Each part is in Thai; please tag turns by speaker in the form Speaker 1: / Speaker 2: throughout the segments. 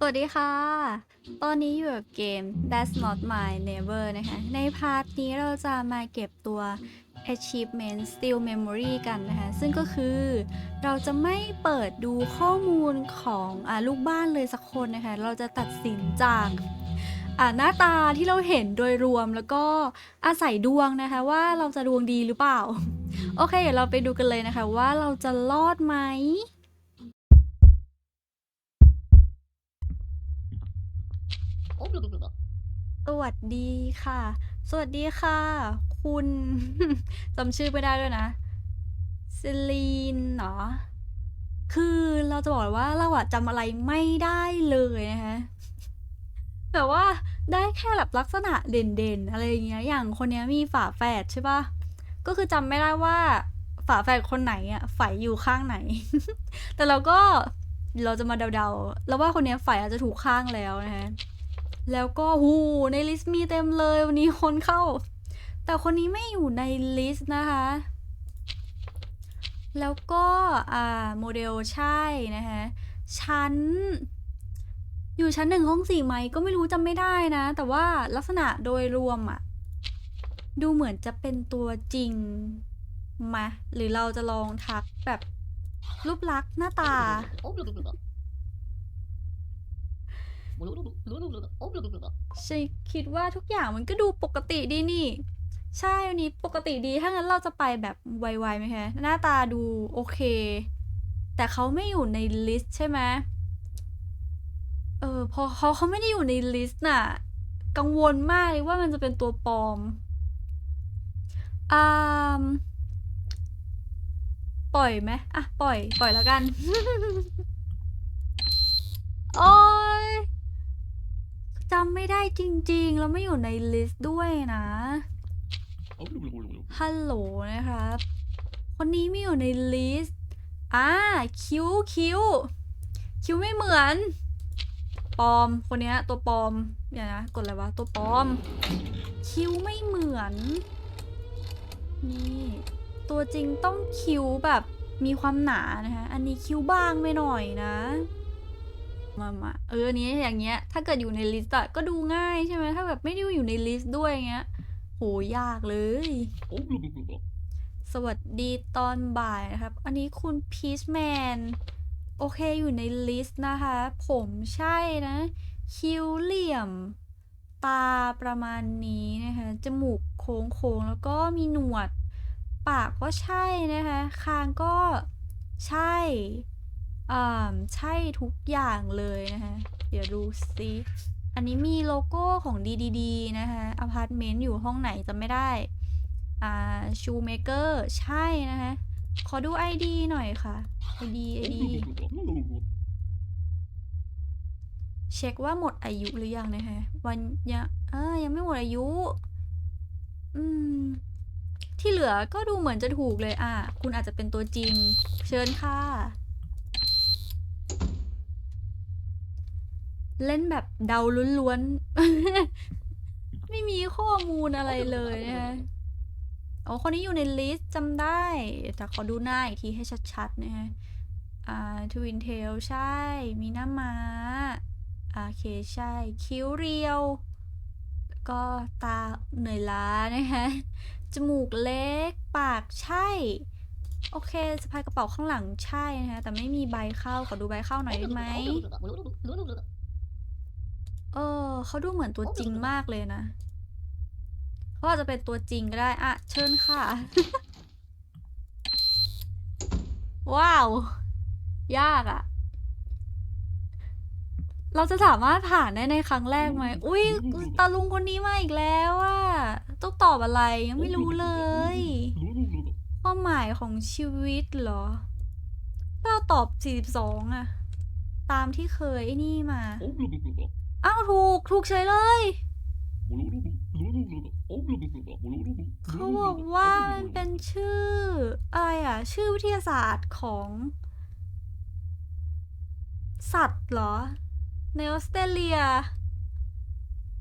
Speaker 1: สวัสดีค่ะ ตอนนี้อยู่กับเกม That's Not My Neighbor นะคะ ในพาร์ทนี้เราจะมาเก็บตัว Achievement Still Memory กันนะคะ ซึ่งก็คือเราจะไม่เปิดดูข้อมูลของอลูกบ้านเลยสักคนนะคะ เราจะตัดสินจากหน้าตาที่เราเห็นโดยรวมแล้วก็อาศัยดวงนะคะว่าเราจะดวงดีหรือเปล่า โอเคเดี๋ยวเราไปดูกันเลยนะคะว่าเราจะรอดไหม สวัสดีค่ะ สวัสดีค่ะ คุณ จำชื่อไม่ได้ด้วยนะเซลีนเนาะคือเราจะบอกว่าเราอะจำอะไรไม่ได้เลยนะคะแต่ว่าได้แค่แบบลักษณะเด่นๆ อะไรอย่างเงี้ย อย่างคนนี้มีฝาแฝดใช่ปะก็คือจำไม่ได้ว่า ฝาแฝดคนไหนอะไฝอยู่ข้างไหน แต่เราก็เราจะมาเดาๆ แล้วว่าคนนี้ยไฝอาจจะถูกข้างแล้วนะคะ แล้วก็หูในลิสต์มีเต็มเลยวันนี้คนเข้า แต่คนนี้ไม่อยู่ในลิสต์นะคะ แล้วก็อ่าโมเดลใช่นะคะชั้น อยู่ชั้นหนึ่งห้องสี่ไหมก็ไม่รู้จำไม่ได้นะ แต่ว่าลักษณะโดยรวมอะดูเหมือนจะเป็นตัวจริงมาหรือเราจะลองทักแบบรูปลักษณ์หน้าตา ฉันคิดว่าทุกอย่างมันก็ดูปกติดีนี่ ใช่วันนี้ปกติดี ถ้างั้นเราจะไปแบบไวๆไหมคะ หน้าตาดูโอเค แต่เขาไม่อยู่ในลิสต์ใช่ไหมเออ พอเขาเขาไม่ได้อยู่ในลิสต์น่ะ กังวลมากเลยว่ามันจะเป็นตัวปลอมอ่ามปล่อยไหมอะ ปล่อย ปล่อยแล้วกัน โอ้ย จำไม่ได้จริงๆ แล้วไม่อยู่ในลิสต์ด้วยนะ ฮัลโหลนะครับ คนนี้ไม่อยู่ในลิสต์ อ่า คิวคิวคิวไม่เหมือนปลอม คนเนี้ยตัวปลอมเดี๋ยวนะ กดอะไรวะ ตัวปลอม คิวไม่เหมือน นี่ ตัวจริงต้องคิวแบบมีความหนานะคะ อันนี้คิวบางไปหน่อยนะ มามาเอออันนี้อย่างเงี้ย ถ้าเกิดอยู่ในลิสต์อะก็ดูง่ายใช่ไหมถ้าแบบไม่ได้อยู่ในลิสต์ด้วยอย่างเงี้ยโหยากเลย สวัสดีตอนบ่ายนะครับ อันนี้คุณพีชแมนโอเคอยู่ในลิสต์นะคะ ผมใช่นะ คิ้วเหลี่ยม ตาประมาณนี้นะคะ จมูกโค้งๆ แล้วก็มีหนวด ปากก็ใช่นะคะ คางก็ใช่ อ่าใช่ทุกอย่างเลยนะคะเดี๋ยวดูสิอันนี้มีโลโก้ของ DDD นะคะอพาร์ตเมนต์อยู่ห้องไหนจำไม่ได้อ่าชูเมเกอร์ใช่นะคะขอดู ID หน่อยค่ะ ID ID เช็คว่าหมดอายุหรือยังนะคะวันยังเออยังไม่หมดอายุ อืม ที่เหลือก็ดูเหมือนจะถูกเลยอะ คุณอาจจะเป็นตัวจริง เชิญค่ะ เล่นแบบเดาล้วนๆ ไม่มีข้อมูลอะไรเลยนะคะอ๋อคนนี้อยู่ในลิสต์จำได้ แต่ขอดูหน้าอีกทีให้ชัดๆนะคะอ่าทวินเทลใช่ มีหน้าม้าอเคใช่ คิ้วเรียวแล้วก็ตาเหนื่อยล้านะคะจมูกเล็ก ปากใช่ โอเคสะพายกระเป๋าข้างหลังใช่นะคะแต่ไม่มีใบเข้าขอดูใบเข้าหน่อยได้ไหม เออเขาดูเหมือนตัวจริงมากเลยนะเขาอาจจะเป็นตัวจริงก็ได้อะเชิญค่ะ ว้าว ยากอะ่ะเราจะสามารถผ่านได้ในครั้งแรกไหม อุ้ยตาลุงคนนี้มาอีกแล้วอะต้องตอบอะไรยังไม่รู้เลยความหมายของชีวิตเหรอเราตอบ 42อะตามที่เคยไอ้นี่มา อ้าวถูก ถูกเฉยเลย เขาบอกว่ามันเป็นชื่ออะไรอะ ชื่อวิทยาศาสตร์ของ สัตว์เหรอ ในออสเตรเลีย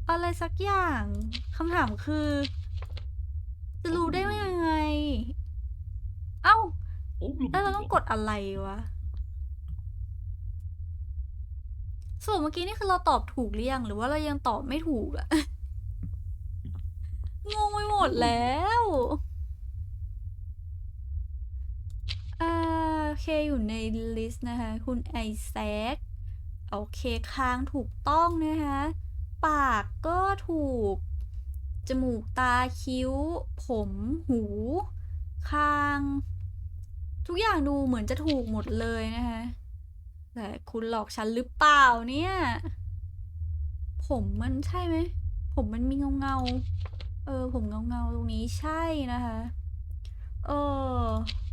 Speaker 1: อะไรสักอย่างคำถามคือ จะรู้ได้ว่ายังไง เอ้า แล้วเราต้องกดอะไรวะ สรุปเมื่อกี้นี่คือเราตอบถูกหรือยังหรือว่าเรายังตอบไม่ถูกอะงงไปหมดแล้วอ่าโอเคอยู่ในลิสต์นะคะ คุณไอแซคโอเคคางถูกต้องนะคะ ปากก็ถูก จมูกตาคิ้ว ผมหู คาง ทุกอย่างดูเหมือนจะถูกหมดเลยนะคะ แต่คุณหลอกฉันหรือเปล่าเนี่ย ผมมันใช่ไหม ผมมันมีเงาเงา เออ ผมเงาเงาตรงนี้ใช่นะคะ เออ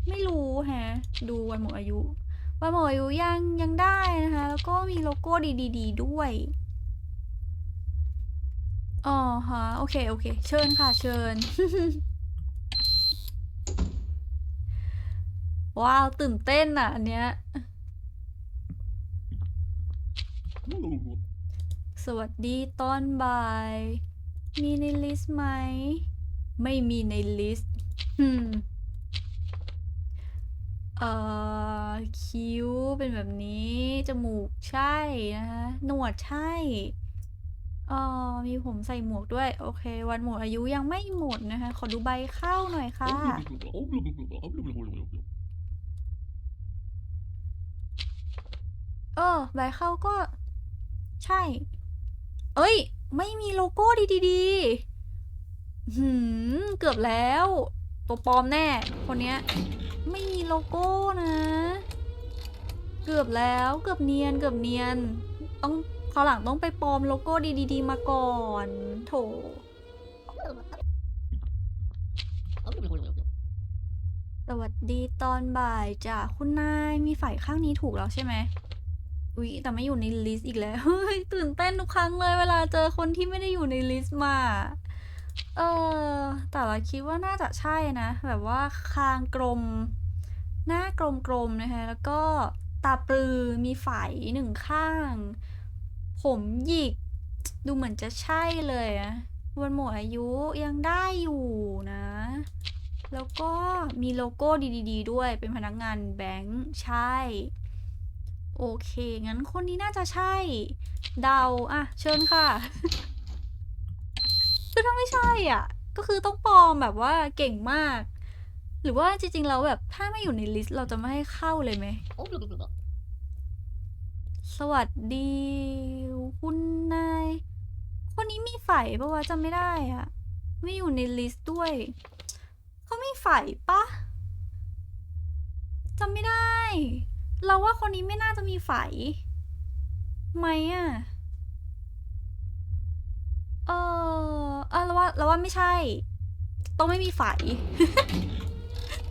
Speaker 1: ไม่รู้ฮะ ดูวันหมดอายุ วันหมดอายุยังยังได้นะคะ แล้วก็มีโลโก้ดีๆด้วยอ๋อฮะ โอเค โอเค เชิญค่ะ เชิญ ว้าว ตื่นเต้นอะ อันเนี้ย สวัสดีตอนบ่าย มีในลิสต์ไหม ไม่มีในลิสต์อืมเอ่อคิ้วเป็นแบบนี้ จมูกใช่นะคะหนวดใช่เอ่อมีผมใส่หมวกด้วย โอเค วันหมดอายุยังไม่หมดนะคะ ขอดูใบเข้าหน่อยค่ะ เออ ใบเข้าก็ ใช่ เอ้ย ไม่มีโลโก้ดีๆหืม เกือบแล้ว ตัวปลอมแน่ คนเนี้ย ไม่มีโลโก้นะ เกือบแล้ว เกือบเนียน เกือบเนียน ต้องคราวหลังต้องไปปลอมโลโก้ดีๆมาก่อน โถสวัสดีตอนบ่ายจ้ะคุณนายมีฝ่ายข้างนี้ถูกแล้วใช่ไหม อุ๊ยแต่ไม่อยู่ในลิสต์อีกแล้วเฮ้ยตื่นเต้นทุกครั้งเลยเวลาเจอคนที่ไม่ได้อยู่ในลิสต์มา เออ แต่เราคิดว่าน่าจะใช่นะ แบบว่าคางกลม หน้ากลมๆนะคะ แล้วก็ตาปลือมีไฝหนึ่งข้าง ผมหยิก ดูเหมือนจะใช่เลยอะวันหมดอายุยังได้อยู่นะ แล้วก็มีโลโก้ดีๆด้วยเป็นพนักงานแบงค์ใช่ โอเค งั้นคนนี้น่าจะใช่ เดาอะ เชิญค่ะคือถ้าไม่ใช่อะ ก็คือต้องปลอมแบบว่าเก่งมาก หรือว่าจริงๆแล้วแบบถ้าไม่อยู่ในลิสต์เราจะไม่ให้เข้าเลยไหม สวัสดี คุณนาย คนนี้มีไฝปะวะจำไม่ได้อะ ไม่อยู่ในลิสต์ด้วย เขามีไฝปะจำไม่ได้ เราว่าคนนี้ไม่น่าจะมีไฝไหมอะเออเออเราว่าเราว่าไม่ใช่ ต้องไม่มีไฝ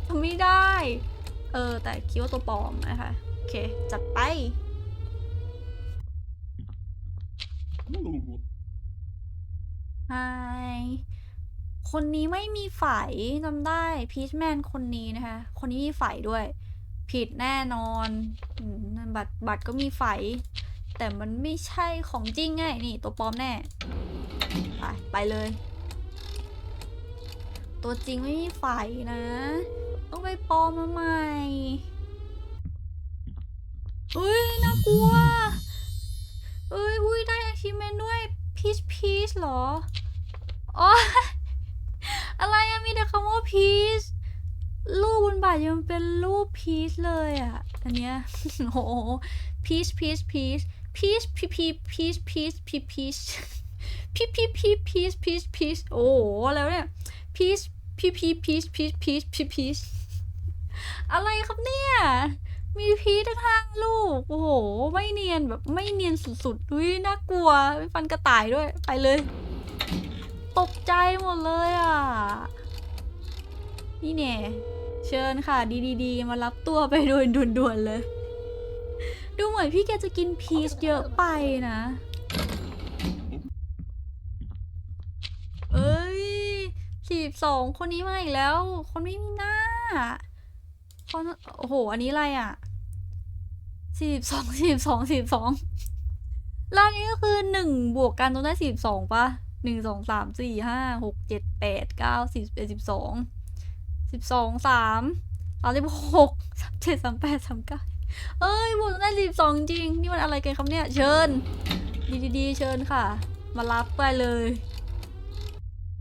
Speaker 1: จำไม่ได้ เออ แต่คิดว่าตัวปลอมนะคะ โอเค จัดไป ไฮคนนี้ไม่มีไฝจำได้พีชแมนคนนี้นะคะ คนนี้มีไฝด้วย ผิดแน่นอนอืมบัตรบัตรก็มีไฝ แต่มันไม่ใช่ของจริงไงนี่ตัวปลอมแน่ ไปไปเลย ตัวจริงไม่มีไฝนะ ต้องไปปลอมมาใหม่เฮ้ยน่ากลัวเอ้ยอุ้ยได้ achievement ด้วยพีชพีชเหรอ อ๋อ อะไรอะมีแต่คำว่าพีช รูปบนบัตรยังเป็นรูปพีชเลยอะ อันเนี้ย โอ้โหพีชพีชพีชพีชพีพีพีชพีชพีพีชพีพีพีพีชพีชพีชโอ้โหแล้วเนี่ยพีชพีพีพีชพีชพีชพีพีชอะไรครับเนี่ย มีพีชทั้งห้าลูก โอ้โห ไม่เนียนแบบไม่เนียนสุดๆอุ้ยน่ากลัวฟันกระต่ายด้วย ไปเลย ตกใจหมดเลยอะ นี่แน่เชิญค่ะ ดีๆ มารับตัวไปโดยด่วนๆเลย ดูเหมือนพี่แกจะกินพีชเยอะไปนะ เอ้ยสี่สองคนนี้มาอีกแล้ว คนไม่มีหน้า คนโอ้โห อันนี้อะไรอะสี่สองสี่สองสี่สองล้วอันนี้ก็คือหนึ่งบวกกันต้องได้สี่สองปะหนึ่งสองสามสี่ห้าหกเจ็ดแปดเก้าสิบเอ็ดสิบสอง สิบสองสามสามสิบหกสามเจ็ดสามแปดสามเก้าเอ้ยบวกได้สิบสองจริง นี่มันอะไรกันครับเนี่ย เชิญ ดีๆๆเชิญค่ะ มารับไปเลย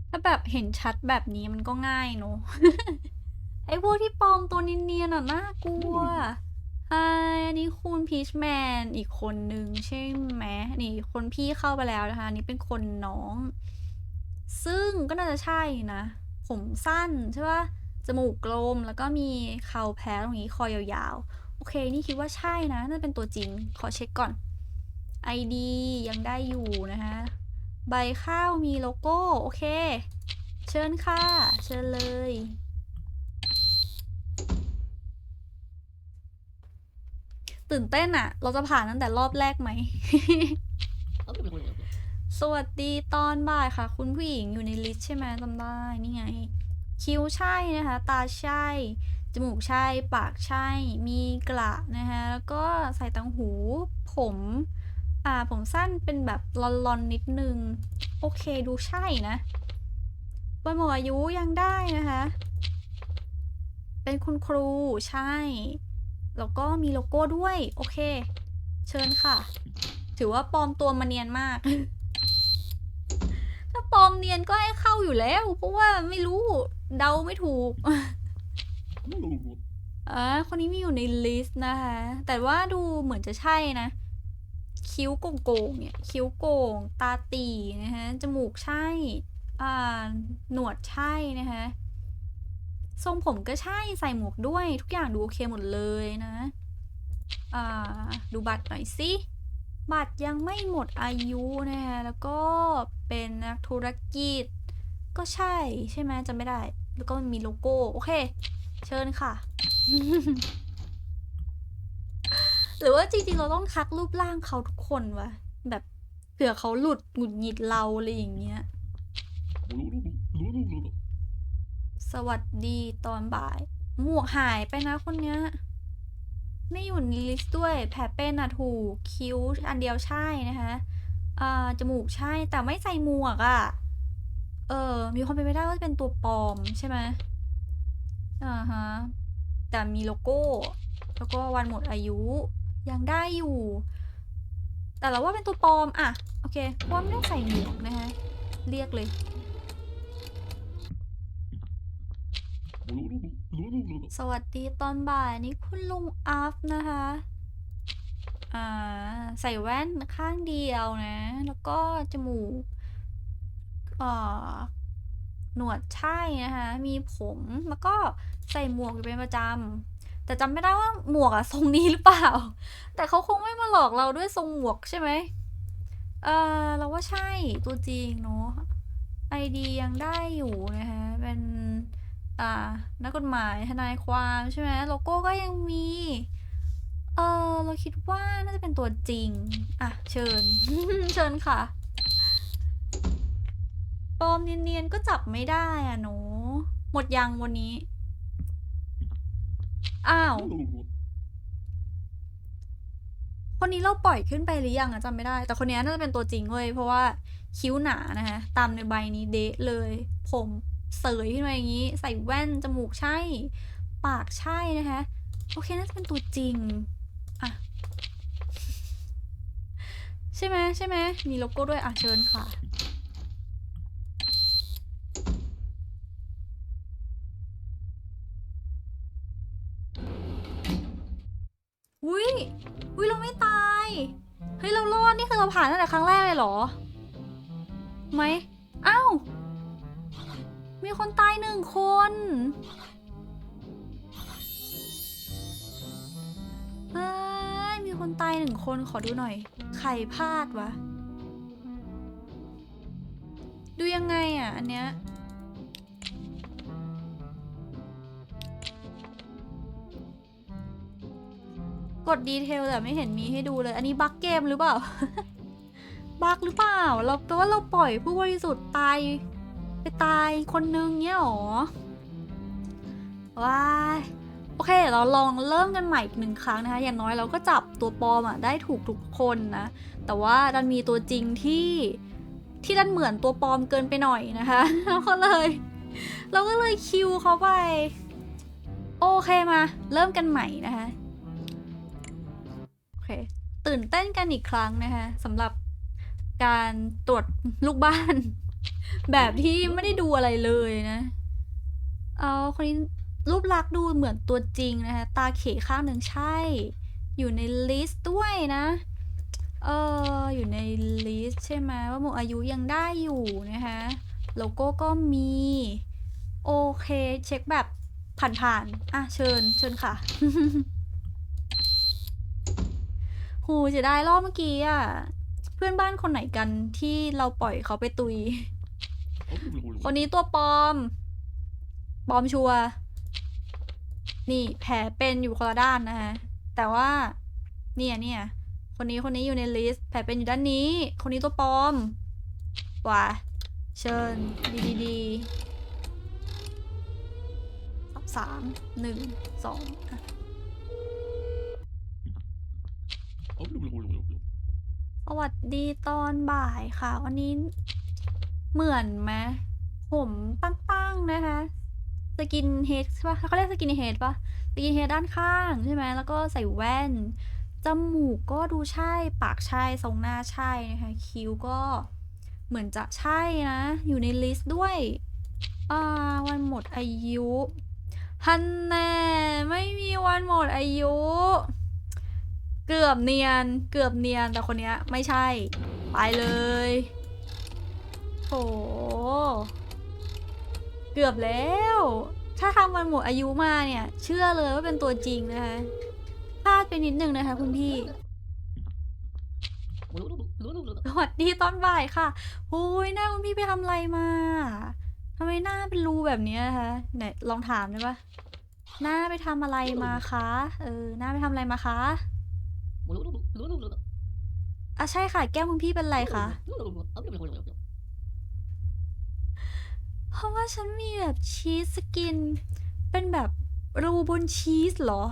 Speaker 1: ถ้าแบบเห็นชัดแบบนี้มันก็ง่ายเนอะไอ้พวกที่ปลอมตัวเนียนๆอะน่ากลัวไฮอันนี้คุณพีชแมนอีกคนนึงใช่ไหมนี่คนพี่เข้าไปแล้วนะคะนนี้เป็นคนน้อง ซึ่งก็น่าจะใช่นะ ผมสั้นใช่ปะ จมูกกลมแล้วก็มีเขาแพ้ตรงนี้คอยาวๆ โอเค นี่คิดว่าใช่นะน่าจะเป็นตัวจริง ขอเช็คก่อน ID ยังได้อยู่นะคะ ใบข้าวมีโลโก้ โอเค เชิญค่ะ เชิญเลย ตื่นเต้นอะเราจะผ่านตั้งแต่รอบแรกไหม สวัสดีตอนบ่ายค่ะ คุณผู้หญิงอยู่ในลิสต์ใช่ไหมจำได้ นี่ไง คิ้วใช่นะคะ ตาใช่ จมูกใช่ ปากใช่ มีกระนะคะแล้วก็ใส่ตังหู ผม อ่า ผมสั้นเป็นแบบลอนๆนิดนึง โอเคดูใช่นะวันหมดอายุยังได้นะคะ เป็นคุณครูใช่ แล้วก็มีโลโก้ด้วย โอเค เชิญค่ะ ถือว่าปลอมตัวมาเนียนมาก มเนียนก็ให้เข้าอยู่แล้ว เพราะว่าไม่รู้เดาไม่ถูกอ่าคนนี้มีอยู่ในลิสต์นะคะ แต่ว่าดูเหมือนจะใช่นะ คิ้วโก่งๆเนี่ยคิ้วโก่งตาตีนะคะจมูกใช่ อ่าหนวดใช่นะคะทรงผมก็ใช่ใส่หมวกด้วย ทุกอย่างดูโอเคหมดเลยนะ อ่า ดูบัตรหน่อยสิ บัตรยังไม่หมดอายุนะคะแล้วก็เป็นนักธุรกิจ ก็ใช่ใช่ไหมจำไม่ได้ แล้วก็มีโลโก้ โอเค เชิญค่ะ หรือว่าจริงๆ เราต้องทักรูปร่างเขาทุกคนวะแบบเผื่อเขาหลุดหงุดหงิดเราอะไรอย่างเงี้ย สวัสดีตอนบ่าย หมวกหายไปนะคนเนี้ย ไม่อยู่ในลิสต์ด้วย แผลเป็นอะถูก คิ้วอันเดียวใช่นะคะอ่าจมูกใช่ แต่ไม่ใส่หมวกอะเออ มีความเป็นไปได้ว่าจะเป็นตัวปลอมใช่ไหมอ่าฮะ แต่มีโลโก้ แล้วก็วันหมดอายุ ยังได้อยู่ แต่เราว่าเป็นตัวปลอมอะโอเคเพราะว่าไม่ได้ใส่หมวกนะคะ เรียกเลย สวัสดีตอนบ่ายนี่คุณลุงอัฟนะคะ อ่า ใส่แว่นข้างเดียวนะ แล้วก็จมูกอ่าหนวดใช่นะคะ มีผมแล้วก็ใส่หมวกอยู่เป็นประจำแต่จำไม่ได้ว่าหมวกอะทรงนี้หรือเปล่า แต่เขาคงไม่มาหลอกเราด้วยทรงหมวกใช่ไหมเออเราว่าใช่ตัวจริงเนาะไอดียังได้อยู่นะคะ อ่านักกฎหมายทนายความใช่ไหมโลโก้ก็ยังมี เออเราคิดว่าน่าจะเป็นตัวจริง อะ เชิญ เชิญค่ะปลอมเนียนๆก็จับไม่ได้อะหนู หมดยังวันนี้ อ้าว คนนี้เราปล่อยขึ้นไปหรือยังอะจำไม่ได้ แต่คนนี้น่าจะเป็นตัวจริงเว้ยเพราะว่าคิ้วหนานะคะตามในใบนี้เดะเลย ผม เสยขึ้นมาอย่างนี้ ใส่แว่นจมูกใช่ ปากใช่นะคะโอเคน่าจะเป็นตัวจริงอะใช่ไหมใช่ไหมมีโลโก้ด้วยอะเชิญค่ะอุ้ยอุ้ยเราไม่ตาย เฮ้ย เรารอดนี่คือเราผ่านตั้งแต่ครั้งแรกเลยเหรอ ไหม มีคนตายหนึ่งคนเฮ้ย มีคนตายหนึ่งคนขอดูหน่อย ใครพลาดวะ ดูยังไงอะ อันเนี้ย กดดีเทลแต่ไม่เห็นมีให้ดูเลย อันนี้บั๊กเกมหรือเปล่า บั๊กหรือเปล่า เราแปลว่าเราปล่อยผู้บริสุทธิ์ตาย ไปตายคนนึงเนี้ยหรอว้ายโอเคเราลองเริ่มกันใหม่อีกหนึ่งครั้งนะคะ อย่างน้อยเราก็จับตัวปลอมอะได้ถูกทุกคนนะ แต่ว่าดันมีตัวจริงที่ที่ดันเหมือนตัวปลอมเกินไปหน่อยนะคะเราก็เลย เราก็เลยคิวเขาไป โอเคมา เริ่มกันใหม่นะคะโอเคตื่นเต้นกันอีกครั้งนะคะสำหรับการตรวจลูกบ้าน แบบที่ไม่ได้ดูอะไรเลยนะ เอาคนนี้รูปลักษณ์ดูเหมือนตัวจริงนะคะ ตาเขข้างหนึ่งใช่ อยู่ในลิสต์ด้วยนะ เอออยู่ในลิสต์ใช่ไหมว่าหมดอายุยังได้อยู่นะคะ โลโก้ก็มี โอเค เช็คแบบผ่านๆ อะ เชิญ เชิญค่ะ หูเสียดายรอบเมื่อกี้อะ เพื่อนบ้านคนไหนกันที่เราปล่อยเขาไปตุย คนนี้ตัวปลอม ปลอมชัวร์นี่แผลเป็นอยู่คนละด้านนะฮะแต่ว่า เนี่ยเนี่ย คนนี้คนนี้อยู่ในลิสต์ แผลเป็นอยู่ด้านนี้ คนนี้ตัวปลอมว่ะเชิญ ดีดีดีสามหนึ่งสองอะสวัสดีตอนบ่ายค่ะ วันนี้ เหมือนไหมผมตั้งๆนะคะสกินเฮดใช่ปะเขาเรียกสกินเฮดปะสกินเฮดด้านข้างใช่ไหมแล้วก็ใส่แว่น จมูกก็ดูใช่ ปากใช่ ทรงหน้าใช่นะคะ คิ้วก็เหมือนจะใช่นะ อยู่ในลิสต์ด้วย อ่า วันหมดอายุฮันแน่ไม่มีวันหมดอายุ เกือบเนียน เกือบเนียน แต่คนเนี้ยไม่ใช่ ไปเลย โห เกือบแล้ว ถ้าทำวันหมดอายุมาเนี่ย เชื่อเลยว่าเป็นตัวจริงนะคะพลาดไปนิดนึงนะคะคุณพี่สวัสดีตอนบ่ายค่ะโอ้ยหน้าคุณพี่ไปทำอะไรมาทำไมหน้าเป็นรูแบบนี้ยคะไหนลองถามได้ปะหน้าไปทำอะไรมาคะเออ หน้าไปทำอะไรมาคะอะใช่ค่ะ แก้มคุณพี่เป็นไรคะ เพราะว่าฉันมีแบบชีสสกิน เป็นแบบรูบนชีสเหรอ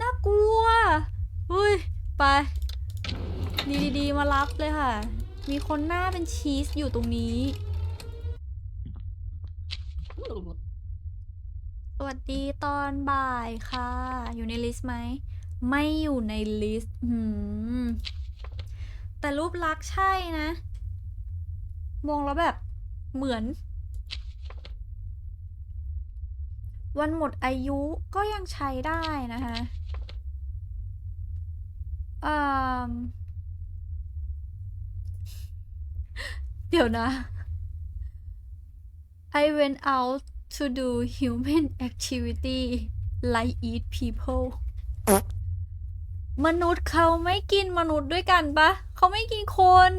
Speaker 1: น่ากลัวอุ้ย ไปดีดีๆ มารับเลยค่ะ มีคนหน้าเป็นชีสอยู่ตรงนี้ สวัสดีตอนบ่ายค่ะ อยู่ในลิสต์ไหม ไม่อยู่ในลิสต์หืมแต่รูปลักษ์ใช่นะ มองแล้วแบบ เหมือน วันหมดอายุก็ยังใช้ได้นะคะเดี๋ยวนะ I went out to do human activity like eat people มนุษย์เขาไม่กินมนุษย์ด้วยกันปะ เขาไม่กินคน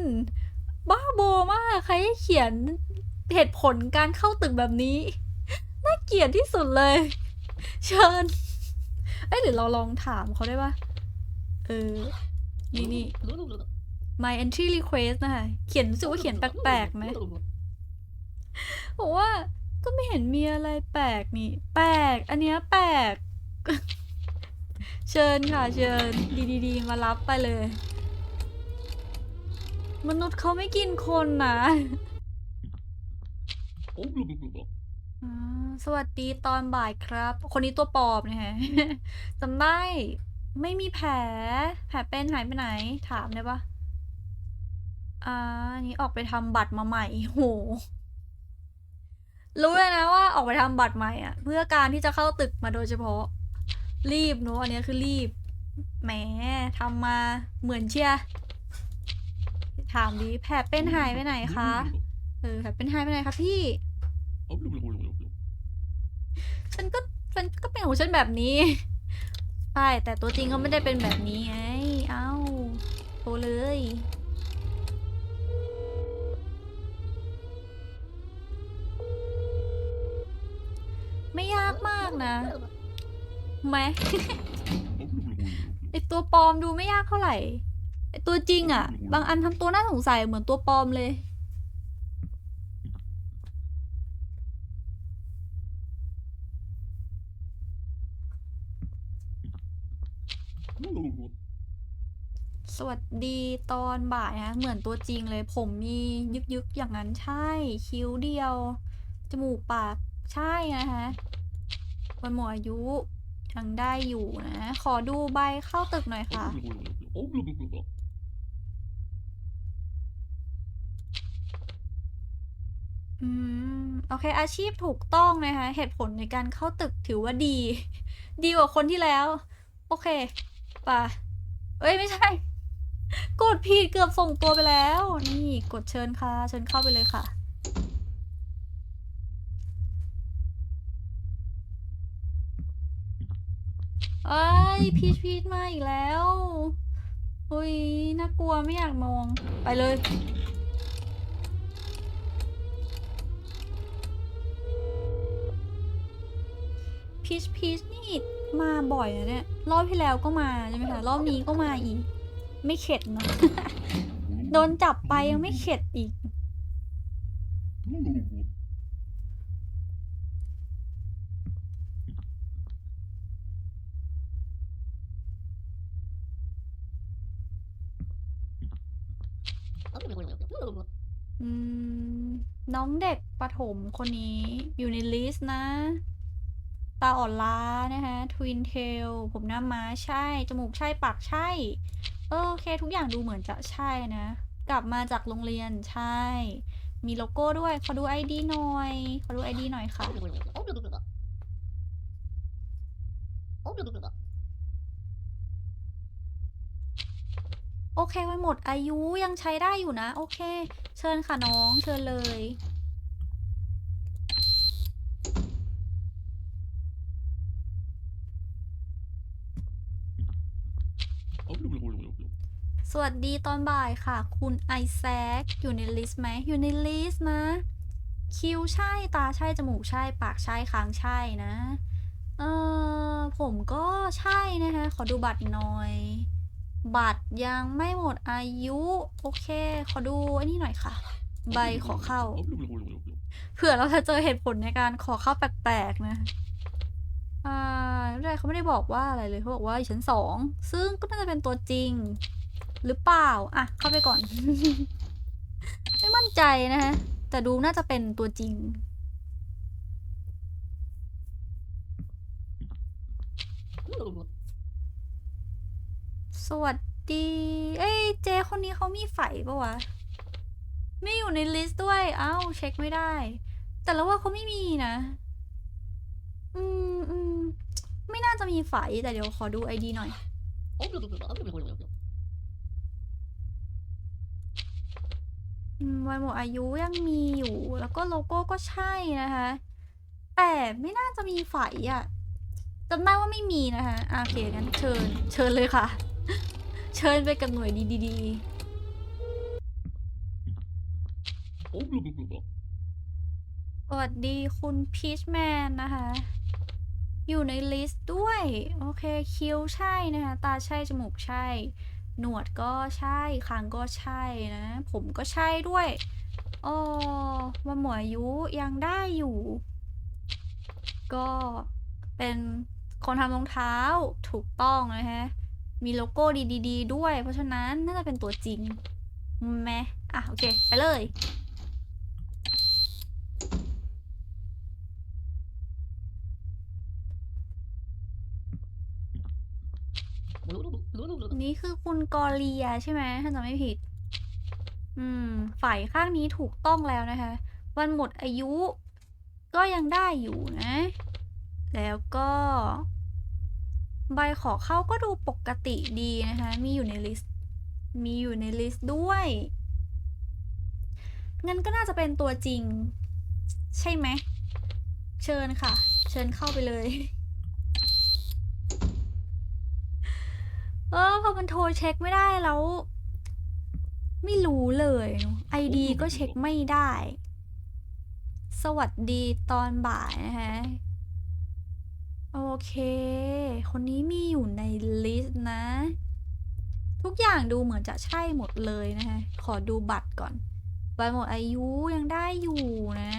Speaker 1: บ้าโบมาก ใครเขียน เหตุผลการเข้าตึกแบบนี้ น่าเกลียดที่สุดเลย เชิญ เอ้ยหรือเราลองถามเขาได้ปะเออ นี่นี่ my entry request นะคะเขียนรู้สึกว่าเขียนแปลกๆไหมบอกว่าก็ไม่เห็นมีอะไรแปลกนี่ แปลก อันเนี้ยแปลก เชิญค่ะ เชิญ ดีๆ มารับไปเลย มนุษย์เขาไม่กินคนนะ อ่าสวัสดีตอนบ่ายครับ คนนี้ตัวปอมนะฮะ จำได้ ไม่มีแผล แผลเป็นหายไปไหน ถามได้ปะอ่าอันนี้ออกไปทำบัตรมาใหม่โห รู้เลยนะว่าออกไปทำบัตรใหม่อะ เพื่อการที่จะเข้าตึกมาโดยเฉพาะ รีบเนอะอันนี้คือรีบ แหมทำมาเหมือนเชียถามดิแผลเป็นหายไปไหนคะ เออแผลเป็นหายไปไหนคะพี่ ฉันก็ฉันก็เป็นของฉันแบบนี้ใช่แต่ตัวจริงเขาไม่ได้เป็นแบบนี้ไง เอ้าโทรเลย ไม่ยากมากนะไหม ไอตัวปลอมดูไม่ยากเท่าไหร่ ไอตัวจริงอะบางอันทำตัวน่าสงสัยเหมือนตัวปลอมเลย สวัส ดีตอนบ่ายนะเหมือนตัวจริงเลย ผมมียึกยึกๆอย่างนั้นใช่ คิ้วเดียว จมูกปากใช่นะคะวันหมดอายุยังได้อยู่นะ ขอดูใบเข้าตึกหน่อยค่ะ อืม โอเค อาชีพถูกต้องนะคะ เหตุผลในการเข้าตึกถือว่าดี ดีกว่าคนที่แล้ว โอเค ป่ะ เอ้ย ไม่ใช่ กดผิดเกือบส่งตัวไปแล้ว นี่กดเชิญค่ะ เชิญเข้าไปเลยค่ะ เอ้ยพีชพีชมาอีกแล้วอุ้ยน่ากลัวไม่อยากมอง ไปเลยพีชพีชนี่มาบ่อยนะเนี่ย รอบที่แล้วก็มาใช่ไหมคะ รอบนี้ก็มาอีก ไม่เข็ดเนาะ โดนจับไปยังไม่เข็ดอีก อืม น้องเด็กประถมคนนี้อยู่ในลิสต์นะ ตาอ่อนล้านะคะทวินเทลผมหน้าม้าใช่ จมูกใช่ ปากใช่ โอเค ทุกอย่างดูเหมือนจะใช่นะ กลับมาจากโรงเรียนใช่ มีโลโก้ด้วย ขอดูไอดีหน่อย ขอดูไอดีหน่อยค่ะ โอเคมันหมดอายุยังใช้ได้อยู่นะ โอเค เชิญค่ะน้อง เชิญเลย สวัสดีตอนบ่ายค่ะ คุณไอแซคอยู่ในลิสต์ไหมอยู่ในลิสต์นะ คิ้วใช่ตาใช่ จมูกใช่ ปากใช่คางใช่นะ เออผมก็ใช่นะคะ ขอดูบัตรหน่อย บัตรยังไม่หมดอายุ โอเค ขอดูอันนี้หน่อยค่ะ ใบขอเข้า เผื่อเราจะเจอเหตุผลในการขอเข้าแปลกๆนะอ่าไม่ได้เขาไม่ได้บอกว่าอะไรเลยเขาบอกว่าอยู่ชั้นสอง ซึ่งก็น่าจะเป็นตัวจริง หรือเปล่า อะ เข้าไปก่อน ไม่มั่นใจนะฮะ แต่ดูน่าจะเป็นตัวจริง สวัสดี เอ้ย เจคนนี้เขามีไฝปะวะ ไม่อยู่ในลิสต์ด้วย เอ้า เช็คไม่ได้ แต่แล้วว่าเขาไม่มีนะ อืมอืมไม่น่าจะมีไฝแต่เดี๋ยวขอดูไอดีหน่อย อืม วันหมดอายุยังมีอยู่ แล้วก็โลโก้ก็ใช่นะคะ แต่ไม่น่าจะมีไฝอะจำได้ว่าไม่มีนะคะโอเคงั้นเชิญ เชิญเลยค่ะ เชิญไปกับหน่วยดีดีๆสวัสดีคุณพีชแมนนะคะ อยู่ในลิสต์ด้วย โอเคคิ้วใช่นะคะ ตาใช่ จมูกใช่ หนวดก็ใช่คางก็ใช่นะ ผมก็ใช่ด้วยอ๋อว่าหมวอายุยังได้อยู่ ก็เป็นคนทำรองเท้าถูกต้องนะฮะ มีโลโก้ดีๆด้วย เพราะฉะนั้นน่าจะเป็นตัวจริงแมอะ โอเค ไปเลย นี่คือคุณกอเลียใช่ไหมถ้าจำไม่ผิด อืม ฝ่ายข้างนี้ถูกต้องแล้วนะคะ วันหมดอายุก็ยังได้อยู่นะ แล้วก็ ใบขอเข้าก็ดูปกติดีนะคะ มีอยู่ในลิสต์ มีอยู่ในลิสต์ด้วย งั้นก็น่าจะเป็นตัวจริง ใช่ไหม เชิญค่ะ เชิญเข้าไปเลย เออพอมันโทรเช็คไม่ได้แล้ว ไม่รู้เลยไอดีก็เช็คไม่ได้ สวัสดีตอนบ่ายนะคะ โอเค คนนี้มีอยู่ในลิสต์นะ ทุกอย่างดูเหมือนจะใช่หมดเลยนะคะ ขอดูบัตรก่อนใบหมดอายุยังได้อยู่นะ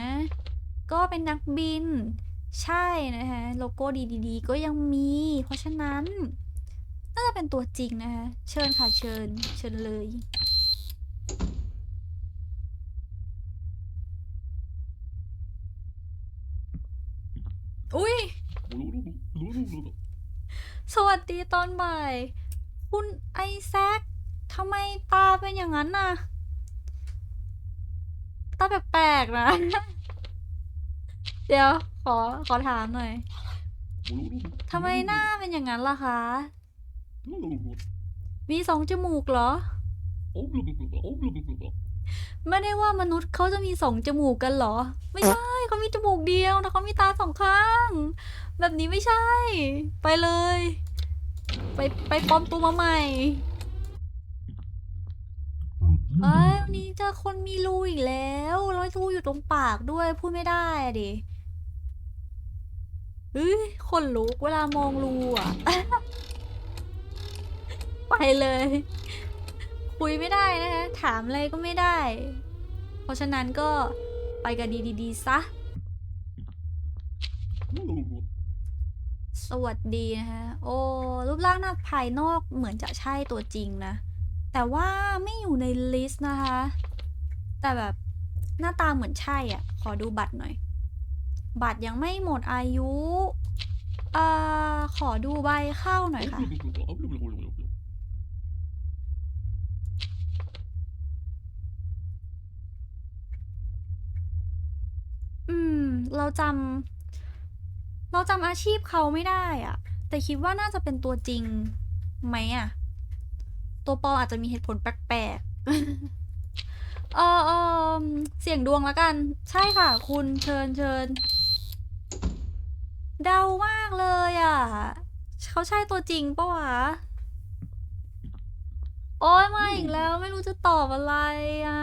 Speaker 1: ก็เป็นนักบิน ใช่นะคะโลโก้ดีๆ ก็ยังมี เพราะฉะนั้น น่าจะเป็นตัวจริงนะคะเชิญค่ะเชิญ เชิญเลย อุ้ยสวัสดีตอนบ่าย คุณไอแซคทำไมตาเป็นอย่างนั้นน่ะ ตาแปลกๆนะ เดี๋ยวขอขอถามหน่อยทำไมหน้าเป็นอย่างนั้นล่ะคะ มีสองจมูกเหรอ ไม่ได้ว่ามนุษย์เขาจะมีสองจมูกกันเหรอ ไม่ใช่เขามีจมูกเดียวแต่เขามีตาสองข้าง แบบนี้ไม่ใช่ ไปเลย ไปไปปลอมตัวมาใหม่เอ้ยวันนี้เจอคนมีรูอีกแล้วแล้วรูอยู่ตรงปากด้วยพูดไม่ได้อะดิเฮ้ยขนลุกเวลามองรูอะไป เลย คุยไม่ได้นะคะ ถามอะไรก็ไม่ได้ เพราะฉะนั้นก็ไปกันดีๆๆซะ สวัสดีนะคะ โอ้ รูปร่างหน้าภายนอกเหมือนจะใช่ตัวจริงนะ แต่ว่าไม่อยู่ในลิสต์นะคะ แต่แบบหน้าตาเหมือนใช่อะ ขอดูบัตรหน่อย บัตรยังไม่หมดอายุอ่าขอดูใบเข้าหน่อยค่ะ อืม เราจำเราจำอาชีพเขาไม่ได้อะแต่คิดว่าน่าจะเป็นตัวจริงไหมอะตัวปอมอาจจะมีเหตุผลแปลกๆ เออเออเสี่ยงดวงแล้วกัน ใช่ค่ะ คุณเชิญเชิญเดามากเลยอะ เขาใช่ตัวจริงปะวะ โอ้ยมาอีกแล้วไม่รู้จะตอบอะไรอะ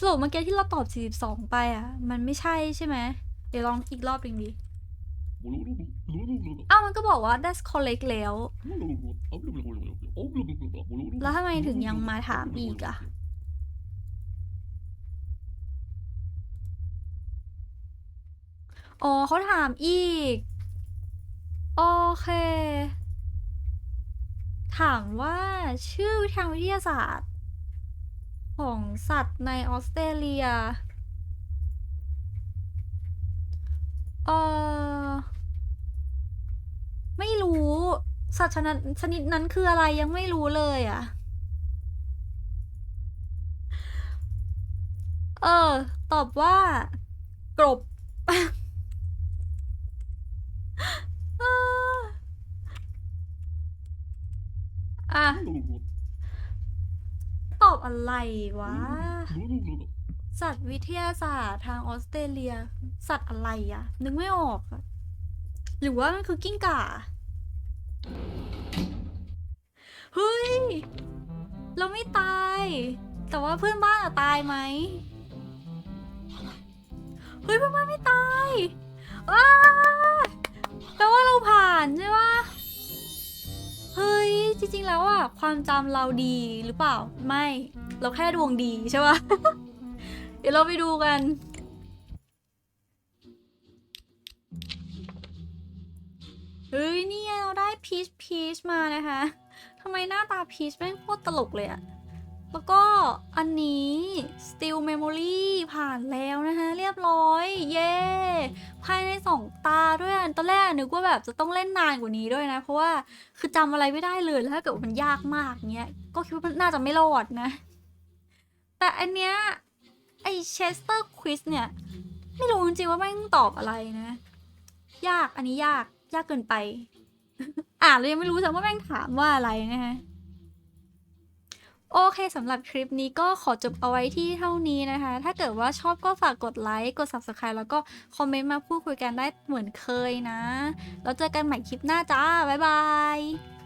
Speaker 1: สรุปเมื่อกี้ที่เราตอบ 42 ไปอะ มันไม่ใช่ใช่ไหม เดี๋ยวลองอีกรอบหนึ่งดิอ้าวมันก็บอกว่า that's correct แล้ว แล้วทำไมถึงยังมาถามอีกอะอ๋อเขาถามอีก โอเค ถามว่าชื่อทางวิทยาศาสตร์ ของสัตว์ในออสเตรเลีย เออไม่รู้ สัตว์ชนิดชนิดนั้นคืออะไรยังไม่รู้เลยอะเออ ตอบว่า กรบอะ อบอะไรวะ สัตว์วิทยาศาสตร์ทางออสเตรเลีย สัตว์อะไรอะนึกไม่ออกอะหรือว่ามันคือกิ้งก่า เฮ้ย เราไม่ตาย แต่ว่าเพื่อนบ้านอะตายไหม เฮ้ยเพื่อนบ้านไม่ตายว้าแปลว่าเราผ่านใช่ปะ เฮ้ย จริง ๆ แล้วอะความจำเราดีหรือเปล่า ไม่ เราแค่ดวงดีใช่ปะ เดี๋ยวเราไปดูกัน เฮ้ย นี่เราได้พีชพีชมานะคะทำไมหน้าตาพีชแม่งโคตรตลกเลยอะ แล้วก็อันนี้ Still Memory ผ่านแล้วนะคะ เรียบร้อย เย้ ภายในสองตาด้วยอะตอนแรกนึกว่าแบบจะต้องเล่นนานกว่านี้ด้วยนะ เพราะว่าคือจำอะไรไม่ได้เลยแล้วถ้าเกิดว่ามันยากมากเนี้ย ก็คิดว่าน่าจะไม่รอดนะ แต่อันเนี้ย ไอเชสเตอร์ควิสเนี่ย ไม่รู้จริงๆว่าแม่งตอบอะไรนะ ยากอันนี้ยากยากเกินไป อ่านเลยยังไม่รู้แต่ว่าแม่งถามว่าอะไรนะฮะ โอเคสำหรับคลิปนี้ก็ขอจบเอาไว้ที่เท่านี้นะคะ ถ้าเกิดว่าชอบก็ฝากกดไลค์ กด subscribe แล้วก็คอมเมนต์มาพูดคุยกันได้เหมือนเคยนะ แล้วเจอกันใหม่คลิปหน้าจ้า บ๊ายบาย